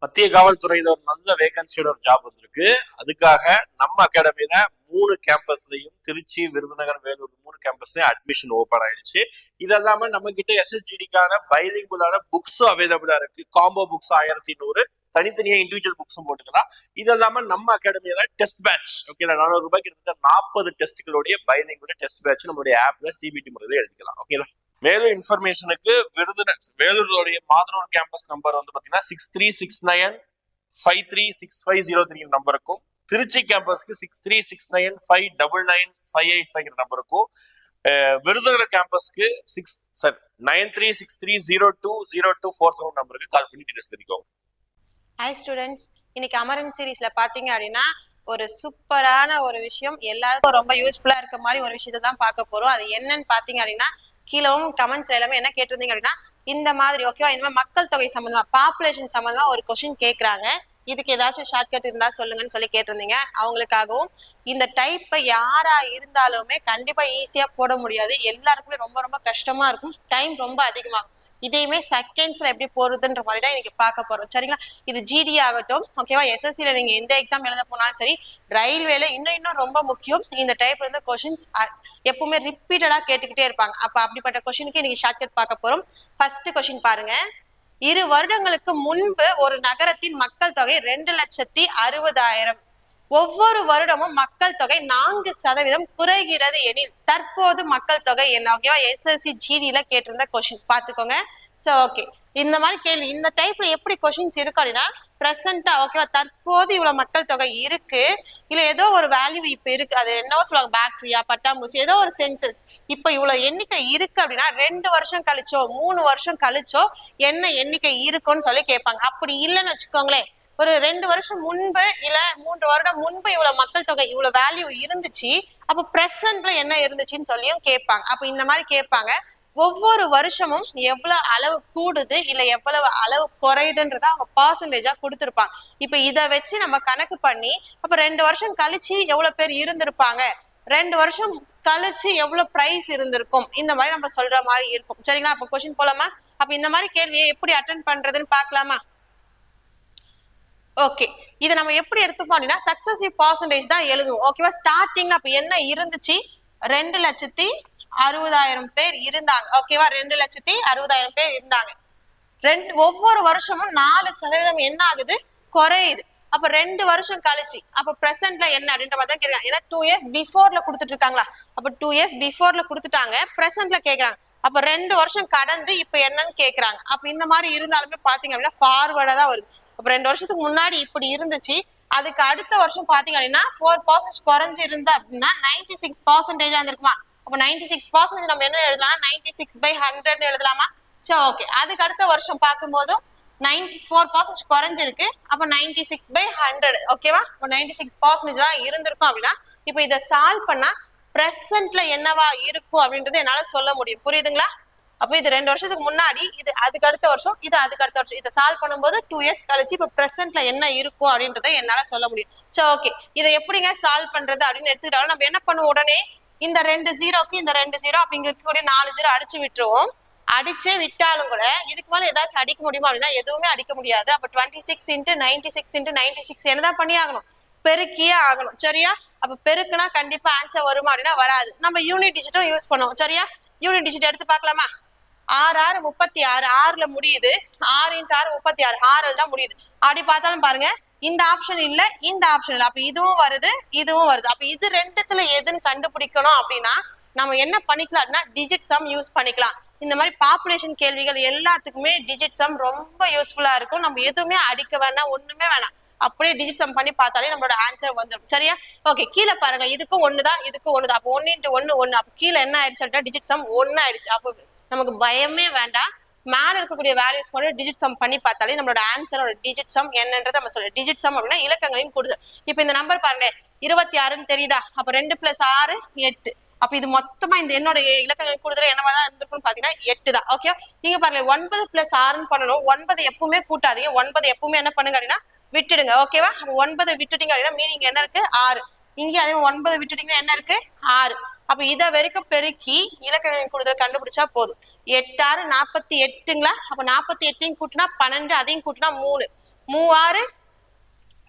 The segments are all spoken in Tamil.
மத்திய காவல்துறையில ஒரு நல்ல வேகன்சியோட ஒரு ஜாப் வந்திருக்கு. அதுக்காக நம்ம அகாடமியில மூணு கேம்பஸ்லயும் திருச்சி விருதுநகர் வேலூர் மூணு கேம்பஸ்லயும் அட்மிஷன் ஓபன் ஆயிடுச்சு. இது நம்ம கிட்ட எஸ்எஸ்ஜிடிக்கான பைலிங்குலான புக்ஸும் அவைலபிளா இருக்கு. காம்போ புக்ஸ் ஆயிரத்தி நூறு. தனித்தனியா இண்டிவிஜுவல் புக்ஸும் போட்டுக்கலாம். இது இல்லாம நம்ம அகாடமியில டெஸ்ட் பேட்ச் ஓகே நானூறு ரூபாய் கிட்டத்தட்ட நாற்பது டெஸ்ட்களுடைய பைலிங்குல டெஸ்ட் பேட்ச் நம்மளுடைய ஆப்ல சிபிடி முறையில எழுதிக்கலாம். ஓகேங்களா மேலும் இன்ஃபர்மேஷனுக்கு விருதுநகர் வேலூருடைய மாதனூர் கேம்பஸ் நம்பர் வந்து பார்த்தீங்கன்னா six three six nine five three six five zero three நம்பருக்கும் Trichy கேம்பஸ்க்கு six three six nine five double nine five eight five நம்பருக்கும் Virudhunagar கேம்பஸ்க்கு six sir nine three six three zero two zero two four seven நம்பருக்கு கால் பண்ணி டீடைல்ஸ் தெரிவிக்கும் ஹாய் ஸ்டூடெண்ட்ஸ் இன்னைக்கு அமரன் சீரீஸ்ல பாத்தீங்க அப்படின்னா ஒரு சூப்பரான ஒரு விஷயம் எல்லாருக்கும் ரொம்ப யூஸ்ஃபுல்லா இருக்க மாதிரி ஒரு விஷயத்தை தான் பார்க்க போறோம். அது என்னன்னு பாத்தீங்க அப்படின்னா கீழவும் கமெண்ட்ஸ்ல எல்லாமே என்ன கேட்டிருந்தீங்க அப்படின்னா இந்த மாதிரி ஓகேவா இந்த மாதிரி மக்கள் தொகை சம்பந்தமா பாப்புலேஷன் சம்பந்தமா ஒரு கொஸ்டின் கேக்குறாங்க இதுக்கு ஏதாச்சும் ஷார்ட்கட் இருந்தா சொல்லுங்கன்னு சொல்லி கேட்டிருந்தீங்க. அவங்களுக்காகவும் இந்த டைப்பை யாரா இருந்தாலுமே கண்டிப்பா ஈஸியா போட முடியாது. எல்லாருக்குமே ரொம்ப ரொம்ப கஷ்டமா இருக்கும். டைம் ரொம்ப அதிகமாகும். இதையுமே செகண்ட்ஸ்ல எப்படி போடுறதுன்ற மாதிரி தான் இன்னைக்கு பார்க்க போறோம். சரிங்களா? இது ஜிடி ஆகட்டும். ஓகேவா எஸ்எஸ்சியில நீங்க எந்த எக்ஸாம் எழுத போனாலும் சரி ரயில்வேல இன்னும் இன்னும் ரொம்ப முக்கியம். இந்த டைப்ல இருந்து கொஸ்டின்ஸ் எப்பவுமே ரிப்பீட்டடா கேட்டுக்கிட்டே இருப்பாங்க. அப்ப அப்படிப்பட்ட கொஸ்டினுக்கு இன்னைக்கு ஷார்ட்கட் பார்க்க போறோம். ஃபர்ஸ்ட் கொஸ்டின் பாருங்க. இரு வருடங்களுக்கு முன்பு ஒரு நகரத்தின் மக்கள் தொகை ரெண்டு லட்சத்தி அறுபதாயிரம். ஒவ்வொரு வருடமும் மக்கள் தொகை நான்கு சதவீதம் குறைகிறது எனில் தற்போது மக்கள் தொகை என்ன? ஓகேவா? எஸ்எஸ்சி ஜிடியில கேட்டிருந்த கொஸ்டின் பாத்துக்கோங்க சோ ஓகே இந்த மாதிரி கேள்வி இந்த டைப்ல எப்படி கொஸ்டின்ஸ் இருக்கு அப்படின்னா பிரசண்டா ஓகேவா தற்போது இவ்வளவு மக்கள் தொகை இருக்கு. இல்ல ஏதோ ஒரு வேல்யூ இப்ப இருக்கு. அது என்னவோ சொல்லுவாங்க பாக்டீரியா பட்டாம்பூச்சி ஏதோ ஒரு சென்சஸ் இப்ப இவ்வளவு எண்ணிக்கை இருக்கு அப்படின்னா ரெண்டு வருஷம் கழிச்சோ மூணு வருஷம் கழிச்சோ என்ன எண்ணிக்கை இருக்குன்னு சொல்லி கேட்பாங்க. அப்படி இல்லைன்னு வச்சுக்கோங்களேன். ஒரு ரெண்டு வருஷம் முன்பு இல்ல மூன்று வருடம் முன்பு இவ்வளவு மக்கள் தொகை இவ்வளவு வேல்யூ இருந்துச்சு. அப்ப பிரசன்ட்ல என்ன இருந்துச்சுன்னு சொல்லியும் கேட்பாங்க. அப்ப இந்த மாதிரி கேட்பாங்க. ஒவ்வொரு வருஷமும் எவ்வளவு அளவு கூடுது இல்ல எவ்வளவு அளவு குறையுதுன்றத அவங்க பர்சன்டேஜா கொடுத்துருப்பாங்க. இப்ப இத வச்சு நம்ம கணக்கு பண்ணி அப்ப ரெண்டு வருஷம் கழிச்சு எவ்வளவு பேர் இருந்திருப்பாங்க? ரெண்டு வருஷம் கழிச்சு எவ்வளவு பிரைஸ் இருந்திருக்கும்? இந்த மாதிரி நம்ம சொல்ற மாதிரி இருக்கும். சரிங்களா? அப்ப கொஸ்டின் போலாமா? அப்ப இந்த மாதிரி கேள்வியை எப்படி அட்டன் பண்றதுன்னு பார்க்கலாமா? ஓகே இதை நம்ம எப்படி எடுத்துப்போம் அப்படின்னா சக்சஸிவ் பர்சன்டேஜ் தான் எழுதுவோம். ஓகேவா ஸ்டார்டிங்ல அப்ப என்ன இருந்துச்சு? ரெண்டு லட்சத்தி அறுபதாயிரம் பேர் இருந்தாங்க. ஓகேவா ரெண்டு லட்சத்தி அறுபதாயிரம் பேர் இருந்தாங்க. ரெண்டு ஒவ்வொரு வருஷமும் நாலு சதவீதம் என்ன ஆகுது? குறையுது. அப்ப ரெண்டு வருஷம் கழிச்சு அப்ப பிரசன்ட்ல என்ன அப்படின்ற மாதிரி தான் கேட்கறாங்க ஏன்னா டூ இயர்ஸ் பிஃபோர்ல கொடுத்துட்டு இருக்காங்களா? அப்ப டூ இயர்ஸ் பிஃபோர்ல கொடுத்துட்டாங்க பிரசன்ட்ல கேக்குறாங்க. அப்ப ரெண்டு வருஷம் கடந்து இப்ப என்னன்னு கேக்குறாங்க. அப்ப இந்த மாதிரி இருந்தாலுமே பாத்தீங்க அப்படின்னா ஃபார்வர்டா தான் வருது. அப்ப ரெண்டு வருஷத்துக்கு முன்னாடி இப்படி இருந்துச்சு. அதுக்கு அடுத்த வருஷம் பாத்தீங்க அப்படின்னா ஃபோர் பர்சன்ட் குறைஞ்சு இருந்தா அப்படின்னா நைன்டி சிக்ஸ் பர்சன்டேஜ் இருந்திருக்குமா? அப்ப நைன்டி சிக்ஸ் பர்சன்டேஜ் நம்ம என்ன எழுதலாம்? நைன்டி சிக்ஸ் பை ஹண்ட்ரட்னு எழுதலாமா? சரி ஓகே அதுக்கு அடுத்த வருஷம் பார்க்கும்போதும் நைன்டி ஃபோர் பர்சன்டேஜ் குறைஞ்சிருக்கு. அப்ப நைன்டி சிக்ஸ் பை ஹண்ட்ரட் ஓகேவா இப்போ நைன்டி சிக்ஸ் பர்சன்டேஜ் தான் இருந்திருக்கும் அப்படின்னா இப்போ இதை சால்வ் பண்ணா ப்ரெசன்ட்ல என்னவா இருக்கும் அப்படின்றது என்னால சொல்ல முடியும். புரியுதுங்களா? அப்ப இது ரெண்டு வருஷத்துக்கு முன்னாடி இது அதுக்கு அடுத்த வருஷம் இது அதுக்கு அடுத்த வருஷம். இதை சால்வ் பண்ணும்போது டூ இயர்ஸ் கழிச்சு இப்ப ப்ரெசென்ட்ல என்ன இருக்கும் அப்படின்றத என்னால சொல்ல முடியும். சரி ஓகே இதை எப்படிங்க சால்வ் பண்றது அப்படின்னு எடுத்துக்கிட்டாலும் நம்ம என்ன பண்ணுவோம் உடனே? இந்த ரெண்டு ஜீரோக்கு இந்த ரெண்டு ஜீரோ அப்படிங்க இருக்கக்கூடிய நாலு ஜீரோ அடிச்சு விட்டுருவோம். அடிச்சே விட்டாலும் கூட இதுக்கு மேல ஏதாச்சும் அடிக்க முடியுமா அப்படின்னா எதுவுமே அடிக்க முடியாது. அப்ப twenty six into ninety six into ninety six என்னதான் பண்ணி ஆகணும்? பெருக்கியே ஆகணும். சரியா? அப்ப பெருக்குனா கண்டிப்பா ஆன்சர் வருமா அப்படின்னா வராது. நம்ம யூனிட் டிஜிட்டும் யூஸ் பண்ணுவோம். சரியா? யூனிட் டிஜிட் எடுத்து பார்க்கலாமா? ஆறு ஆறு முப்பத்தி ஆறு. ஆறுல முடியுது. ஆறு இன்ட்டு ஆறு முப்பத்தி ஆறு. ஆறுல தான் முடியுது. அப்படி பார்த்தாலும் பாருங்க. இந்த ஆப்ஷன் இல்ல இந்த ஆப்ஷன் இல்ல. அப்ப இதுவும் வருது இதுவும் வருது. அப்ப இது ரெண்டுத்துல எதுன்னு கண்டுபிடிக்கணும் அப்படின்னா நம்ம என்ன பண்ணிக்கலாம் அப்படின்னா டிஜிட் சம் யூஸ் பண்ணிக்கலாம். இந்த மாதிரி பாப்புலேஷன் கேள்விகள் எல்லாத்துக்குமே டிஜிட் சம் ரொம்ப யூஸ்ஃபுல்லா இருக்கும். நம்ம எதுவுமே அடிக்க வேணாம் ஒண்ணுமே வேணாம். அப்படியே டிஜிட் சம் பண்ணி பார்த்தாலே நம்மளோட ஆன்சர் வந்துடும் சரியா? ஓகே கீழே பாருங்க. இதுக்கும் ஒண்ணுதான் இதுக்கும் ஒண்ணுதான். அப்போ ஒன்னு இன்ட்டு ஒண்ணு ஒண்ணு. அப்போ கீழே என்ன ஆயிடுச்சு டிஜிட் சம் ஒன்னு ஆயிடுச்சு. அப்போ நமக்கு பயமே வேண்டாம். மேல இருக்கக்கூடிய வேல்யூஸ் கூட டிஜிட் சம் பண்ணி பார்த்தாலே நம்மளோட ஆன்சரோட டிஜிட் சம் என்னன்றதை நம்ம சொல்லுவோம் டிஜிட் சம் அப்படின்னா இலக்கங்களின் கூடுது இப்போ இந்த நம்பர் பாருங்க இருபத்தி ஆறுன்னு தெரியுதா? அப்ப ரெண்டு பிளஸ் ஆறு எட்டு. அப்ப இது மொத்தமா இந்த என்னோட இலக்கங்கள் கூடுதல் என்னவா தான் இருந்திருக்கும்னு பாத்தீங்கன்னா எட்டு தான். ஓகே நீங்க பாருங்க ஒன்பது பிளஸ் ஆறுன்னு பண்ணணும். ஒன்பது எப்பவுமே கூட்டாதீங்க. ஒன்பது எப்பவுமே என்ன பண்ணுங்க அப்படின்னா விட்டுடுங்க. ஓகேவா ஒன்பது விட்டுட்டீங்க அப்படின்னா மீனிங் என்ன இருக்கு? ஆறு. இங்க அதே ஒன்பது விட்டுட்டீங்கன்னா என்ன இருக்கு? ஆறு. அப்ப இத வரைக்கும் பெருக்கி இலக்கங்களின் கூடுதல் கண்டுபிடிச்சா போதும். எட்டு ஆறு நாற்பத்தி எட்டுங்களா? அப்ப நாற்பத்தி எட்டையும் கூட்டினா பன்னெண்டு அதையும் கூட்டினா மூணு. மூவாறு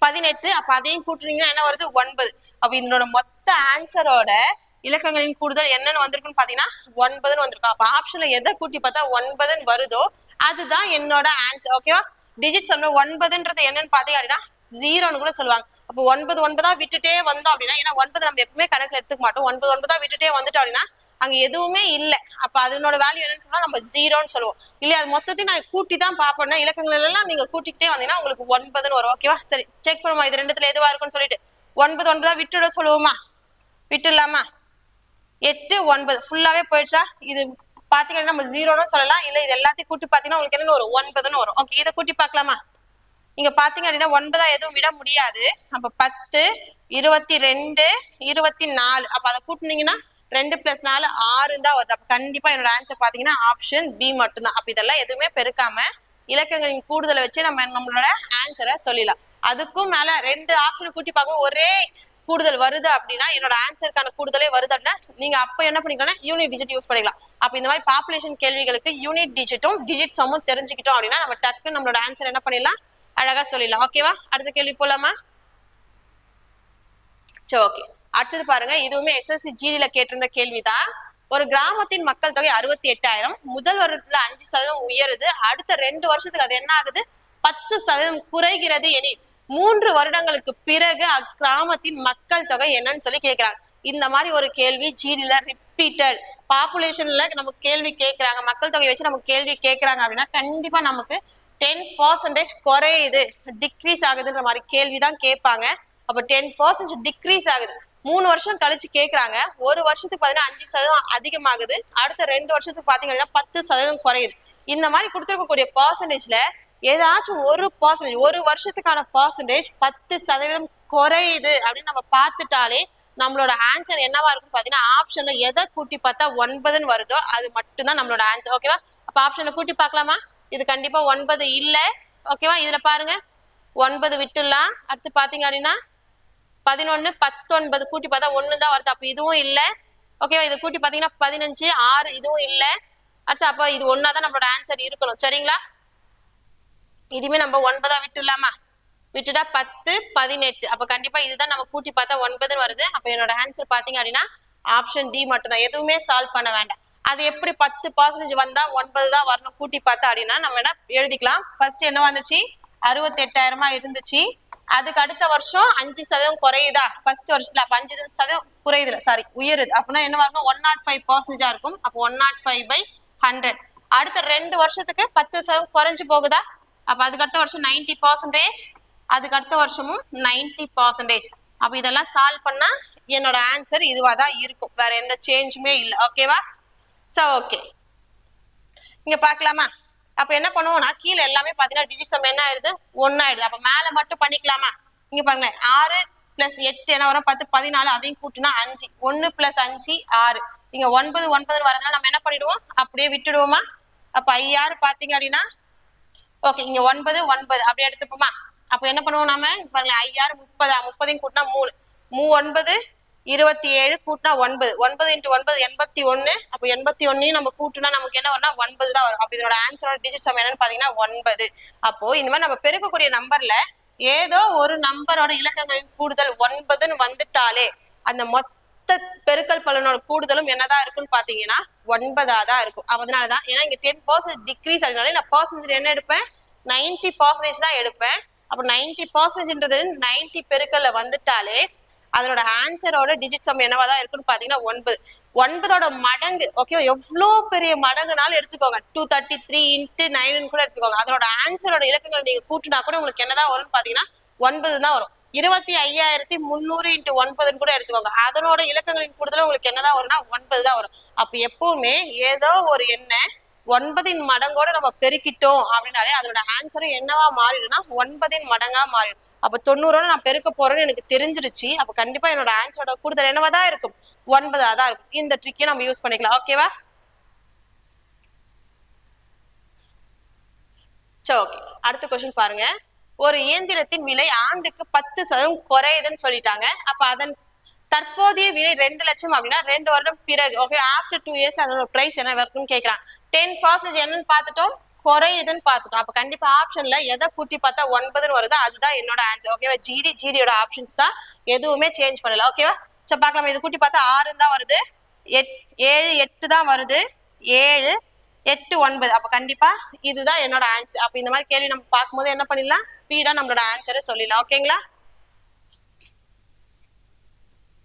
பதினெட்டு அப்ப அதையும் கூட்டுறீங்கன்னா என்ன வருது? ஒன்பது. அப்ப இதனோட மொத்த ஆன்சரோட இலக்கங்களின் கூடுதல் என்னன்னு வந்திருக்குன்னு பாத்தீங்கன்னா ஒன்பதுன்னு வந்திருக்கும். அப்ப ஆப்ஷன்ல எதை கூட்டி பார்த்தா ஒன்பதுன்னு வருதோ அதுதான் என்னோட ஆன்சர் ஓகேவா டிஜிட் சம்ல ஒன்பதுன்றது என்னன்னு பாத்தீங்க அப்படின்னா ஜீரோன்னு கூட சொல்லுவாங்க. அப்போ ஒன்பது ஒன்பதா விட்டுட்டே வந்தோம் அப்படின்னா ஏன்னா ஒன்பது நம்ம எப்பவுமே கணக்குல எடுத்துக்க மாட்டோம். ஒன்பது ஒன்பதா விட்டுட்டே வந்துட்டோம் அப்படின்னா அங்க எதுவுமே இல்ல. அப்ப அதனோட வேல்யூ என்னன்னு சொன்னா நம்ம ஜீரோன்னு சொல்லுவோம். இல்லையா அது மொத்தத்தையும் நான் கூட்டி தான் பாப்போம்னா இலக்கங்கள் எல்லாம் நீங்க கூட்டிக்கிட்டே வந்தீங்கன்னா உங்களுக்கு ஒன்பதுன்னு வரும். ஓகேவா சரி செக் பண்ணுமா இது ரெண்டுத்துல எதுவா இருக்கும்னு சொல்லிட்டு. ஒன்பது ஒன்பதா விட்டுட சொல்லுவோமா? விட்டுடலாமா? எட்டு ஒன்பது. ஃபுல்லாவே போயிடுச்சா? இது பாத்தீங்கன்னா நம்ம ஜீரோன்னு சொல்லலாம். இல்ல இது எல்லாத்தையும் கூட்டி பாத்தீங்கன்னா உங்களுக்கு என்ன ஒரு ஒன்பதுன்னு வரும். ஓகே இதை கூட்டி பாக்கலாமா இங்க பாத்தீங்க அப்படின்னா ஒன்பதா எதுவும் விட முடியாது. அப்ப பத்து இருபத்தி ரெண்டு இருபத்தி நாலு அப்ப அதை கூட்டினீங்கன்னா ரெண்டு பிளஸ் நாலு ஆறு தான் வருது. அப்ப கண்டிப்பா என்னோட ஆன்சர் பாத்தீங்கன்னா ஆப்ஷன் பி மட்டும்தான். அப்ப இதெல்லாம் எதுவுமே பெருக்காம இலக்கங்களின் கூடுதலை வச்சு நம்ம நம்மளோட ஆன்சரை சொல்லிடலாம். அதுக்கும் மேல ரெண்டு ஆப்ஷனை கூட்டி பார்க்கும் ஒரே கூடுதல் வருது அப்படின்னா என்னோட ஆன்சருக்கான கூடுதலே வருது அப்படின்னா நீங்க அப்ப என்ன பண்ணிக்கலாம் யூனிட் டிஜிட் யூஸ் பண்ணிக்கலாம். அப்ப இந்த மாதிரி பாப்புலேஷன் கேள்விகளுக்கு யூனிட் டிஜிட்டும் டிஜிட் சமும் தெரிஞ்சுக்கிட்டோம் அப்படின்னா நம்ம டக்கு நம்மளோட ஆன்சர் என்ன பண்ணிடலாம்? அழகா சொல்லிடலாம். ஓகேவா அடுத்த கேள்வி போலாமா? சரி ஓகே அடுத்தது பாருங்க. இதுவுமே எஸ்எஸ்சி ஜிடியில கேட்டிருந்த கேள்விதான் ஒரு கிராமத்தின் மக்கள் தொகை அறுபத்தி எட்டாயிரம். முதல் வருடத்துல அஞ்சு சதவீதம் உயருது. அடுத்த ரெண்டு வருஷத்துக்கு அது என்ன ஆகுது? பத்து சதவீதம் குறைகிறது எனில் மூன்று வருடங்களுக்கு பிறகு அக்கிராமத்தின் மக்கள் தொகை என்னன்னு சொல்லி கேக்குறாங்க. இந்த மாதிரி ஒரு கேள்வி ஜிடில ரிப்பீட்டட் பாப்புலேஷன்ல நமக்கு கேள்வி கேட்கிறாங்க மக்கள் தொகை வச்சு நமக்கு கேள்வி கேக்குறாங்க அப்படின்னா கண்டிப்பா நமக்கு டென் பர்சன்டேஜ் குறையுது. டிக்ரீஸ் ஆகுதுன்ற மாதிரி கேள்விதான் கேட்பாங்க. அப்ப டென் பர்சன்டேஜ் டிக்ரீஸ் ஆகுது. மூணு வருஷம் கழிச்சு கேக்குறாங்க. ஒரு வருஷத்துக்கு பாத்தீங்கன்னா அஞ்சு சதவீதம் அதிகமாகுது. அடுத்த ரெண்டு வருஷத்துக்கு பாத்தீங்கன்னா பத்து சதவீதம் குறையுது. இந்த மாதிரி கொடுத்துருக்கக்கூடிய பர்சன்டேஜ்ல ஏதாச்சும் ஒரு பர்சன்டேஜ் ஒரு வருஷத்துக்கான பர்சன்டேஜ் பத்து சதவீதம் குறையுது அப்படின்னு நம்ம பார்த்துட்டாலே நம்மளோட ஆன்சர் என்னவா இருக்கும் பாத்தீங்கன்னா ஆப்ஷன்ல எதை கூட்டி பார்த்தா ஒன்பதுன்னு வருதோ அது மட்டும்தான் நம்மளோட ஆன்சர் ஓகேவா அப்ப ஆப்ஷன்ல கூட்டி பார்க்கலாமா? இது கண்டிப்பா ஒன்பது இல்ல. ஓகேவா இதுல பாருங்க. ஒன்பது விட்டுலாம் அடுத்து பாத்தீங்க அப்படின்னா பதினொன்னு பத்தொன்பது கூட்டி பார்த்தா ஒண்ணு தான் வருது. அப்ப இதுவும் இல்ல. ஓகேவா இது கூட்டி பாத்தீங்கன்னா பதினஞ்சு ஆறு இதுவும் இல்ல. அடுத்து அப்ப இது ஒன்னாதான் நம்மளோட ஆன்சர் இருக்கணும். சரிங்களா? இதுவுமே நம்ம ஒன்பதா விட்டுலாமா விட்டுட்டா பத்து பதினெட்டு. அப்ப கண்டிப்பா இதுதான் நம்ம கூட்டி பார்த்தா ஒன்பதுன்னு வருது. அப்ப என்னோட ஆன்சர் பாத்தீங்க அப்படின்னா ஆப்ஷன் டி மட்டும் தான் எதுவுமே சால்வ் பண்ண வேண்டாம். அது எப்படி பத்து பர்சன்டேஜ் வந்தா ஒன்பது தான் வரணும் கூட்டி பார்த்தா அப்படின்னா நம்ம என்ன எழுதிக்கலாம். ஃபர்ஸ்ட் என்ன வந்துச்சு? அறுபத்தி எட்டாயிரமா இருந்துச்சு. அதுக்கு அடுத்த வருஷம் அஞ்சு சதவீதம் குறையுதா? ஃபர்ஸ்ட் வருஷத்துல அப்ப அஞ்சு சதவீதம் குறையுதுல. சாரி உயருது. அப்படின்னா என்ன வரணும்? ஒன் நாட் ஃபைவ் பர்சன்டேஜா இருக்கும். அப்போ one nought five by hundred அடுத்த ரெண்டு வருஷத்துக்கு பத்து சதவீதம் குறைஞ்சு போகுதா? அப்ப அதுக்கு அடுத்த வருஷம் நைன்டி பர்சன்டேஜ் அதுக்கு அடுத்த வருஷமும் நைன்டி பர்சன்டேஜ் அப்ப இதெல்லாம் சால்வ் பண்ணா என்னோட ஆன்சர் இதுவா தான் இருக்கும். வேற எந்த சேஞ்சுமே இல்லை. ஓகேவா சோ ஓகே இங்க பாக்கலாமா அப்ப என்ன பண்ணுவோம்னா கீழே எல்லாமே பாத்தீங்கன்னா டிஜிட் சம் என்ன ஆயிடுது? ஒன்னாயிடுது அப்ப மேல மட்டும் பண்ணிக்கலாமா? இங்க பாருங்க ஆறு பிளஸ் எட்டு என்ன வரும்? பத்து பதினாலு அதையும் கூட்டினா அஞ்சு. ஒன்னு பிளஸ் அஞ்சு ஆறு. இங்க ஒன்பது ஒன்பது வரதுனால நம்ம என்ன பண்ணிடுவோம்? அப்படியே விட்டுடுவோமா? அப்ப ஐயாறு பாத்தீங்க அப்படின்னா ஓகே இங்க ஒன்பது ஒன்பது. அப்படியே எடுத்துப்போமா? அப்ப என்ன பண்ணுவோம் நாம? இங்க பாருங்க ஐயாறு முப்பதா? முப்பதையும் கூட்டினா மூணு. மூ ஒன்பது இருபத்தி ஏழு கூட்டினா ஒன்பது. ஒன்பது இன்ட்டு ஒன்பது எண்பத்தி ஒன்று அப்போ எண்பத்தி ஒன்னையும் நம்ம கூட்டினா நமக்கு என்ன வரும்னா ஒன்பது தான் வரும். அப்போ இதோட ஆன்சரோட டிஜிட் சம் என்னன்னு பாத்தீங்கன்னா ஒன்பது. அப்போ இந்த மாதிரி நம்ம பெருக்கக்கூடிய நம்பர்ல ஏதோ ஒரு நம்பரோட இலக்கங்களின் கூடுதல் ஒன்பதுன்னு வந்துட்டாலே அந்த மொத்த பெருக்கல் பலனோட கூடுதலும் என்னதான் இருக்குன்னு பாத்தீங்கன்னா ஒன்பதா தான் இருக்கும். அதனாலதான் ஏன்னா இங்க டென் பர்சன்ட் டிக்ரீஸ் ஆகினாலே நான் பர்சன்டேஜ் என்ன எடுப்பேன்? நைன்டி பர்சன்டேஜ் தான் எடுப்பேன். அப்ப நைன்டி பர்சன்டேஜ்ன்றது நைன்டி பெருக்கல்ல வந்துட்டாலே அதனோட ஆன்சரோட டிஜிட் சம் என்னவா தான் இருக்குன்னு பாத்தீங்கன்னா ஒன்பது. ஒன்பதோட மடங்கு ஓகே எவ்வளோ பெரிய மடங்குனாலும் எடுத்துக்கோங்க. Two thirty three into nine கூட எடுத்துக்கோங்க. அதனோட ஆன்சரோட இலக்கங்கள் நீங்க கூட்டினா கூட உங்களுக்கு என்னதான் வரும்னு பாத்தீங்கன்னா ஒன்பது தான் வரும். இருபத்தி ஐயாயிரத்தி முந்நூறு இன்ட்டு ஒன்பதுன்னு கூட எடுத்துக்கோங்க. அதனோட இலக்கங்களின் கூடுதல உங்களுக்கு என்னதான் வரும்னா ஒன்பது தான் வரும். அப்ப எப்பவுமே ஏதோ ஒரு எண்ணை ஒன்பதின் மடங்கோட நம்ம பெருக்கிட்டோம் அப்படின்னாலே அதோட ஆன்சரும் என்னவா மாறிடும்னா ஒன்பதின் மடங்கா மாறிடும். அப்ப தொண்ணூறோட நான் பெருக்க போறேன்னு எனக்கு தெரிஞ்சிருச்சு. அப்ப கண்டிப்பா என்னோட ஆன்சரோட கூடுதல் என்னவா தான் இருக்கும்? ஒன்பதா தான் இருக்கும். இந்த ட்ரிக்கையும் நம்ம யூஸ் பண்ணிக்கலாம். ஓகேவா சரி ஓகே அடுத்த கொஸ்டின் பாருங்க. ஒரு இயந்திரத்தின் விலை ஆண்டுக்கு பத்து சதவீதம் குறையுதுன்னு சொல்லிட்டாங்க. அப்ப அதன் தற்போதைய விலை ரெண்டு லட்சம் அப்படின்னா ரெண்டு வருடம் பிறகு ஓகே ஆஃப்டர் டூ இயர்ஸ் அதோட ப்ரைஸ் என்ன இருக்குன்னு கேக்குறான். டென் பர்சன்டேஜ் என்னன்னு பார்த்துட்டோம் குறையுதுன்னு பார்த்துட்டோம். அப்ப கண்டிப்பா ஆப்ஷன்ல எதை கூட்டி பார்த்தா ஒன்பதுன்னு வருதோ அதுதான் என்னோட ஆன்சர் ஓகேவா ஜிடி ஜிடியோட ஆப்ஷன்ஸ் தான். எதுவுமே சேஞ்ச் பண்ணல ஓகேவா சரி பார்க்கலாம். இது கூட்டி பார்த்தா ஆறு தான் வருது. எட் ஏழு எட்டு தான் வருது. ஏழு எட்டு ஒன்பது. அப்ப கண்டிப்பா இதுதான் என்னோட ஆன்சர் அப்ப இந்த மாதிரி கேள்வி நம்ம பார்க்கும்போது என்ன பண்ணிடலாம்? ஸ்பீடா நம்மளோட ஆன்சரை சொல்லிடலாம் ஓகேங்களா